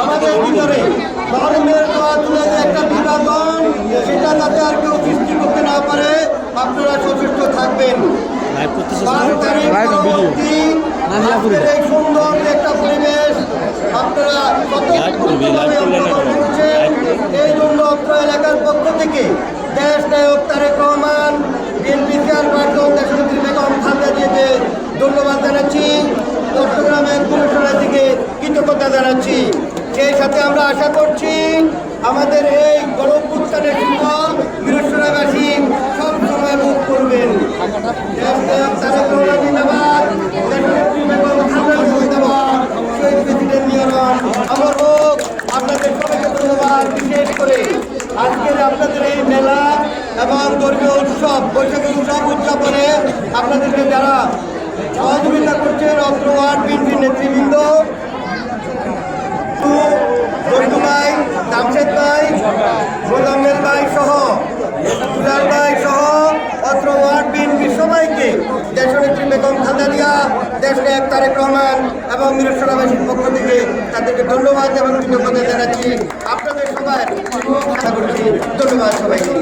আমাদের একটা বিভাজন সেটা যাতে আর কেউ সৃষ্টি করতে না পারে আপনারা সচেষ্ট থাকবেন সুন্দর একটা পরিবেশ আপনারা স্বতঃস্ফূর্তভাবে অংশগ্রহণ করছেন এই জন্য অত্র এলাকার পক্ষ থেকে দেশ নায়ক তারেক রহমান বিএনপি চেয়ারপারসন দেশনেত্রী বেগম খালেদা জিয়াকে ধন্যবাদ জানাচ্ছি চট্টগ্রামের পুরসভা থেকে কৃতজ্ঞতা জানাচ্ছি। সেই সাথে আমরা আশা করছি আমাদের এই গণপুত্থানের সুফল বৃহস্পতিবাসী সব সময় মুখ করবেন করে। আপনাদের এই মেলা এবং ধর্মীয় উৎসব উৎসব আপনাদেরকে যারা সহযোগিতা করছেন অত্র ওয়ার্ড বিএনপি নেতৃবৃন্দ বন্ধু ভাই জামশেদ ভাই গোলামের ভাই সহ সুজার ভাই সহ অত্র ওয়ার্ড বিএনপি সবাইকে দেশনেত্রী বেগম খালেদা দিয়া দেশ নায়ক তারেক রহমান এবং মিরসরাবাসীর পক্ষ থেকে তাদেরকে ধন্যবাদ এবং কৃতজ্ঞতা জানাচ্ছি। আপনাদের সবাই আশা ধন্যবাদ সবাইকে।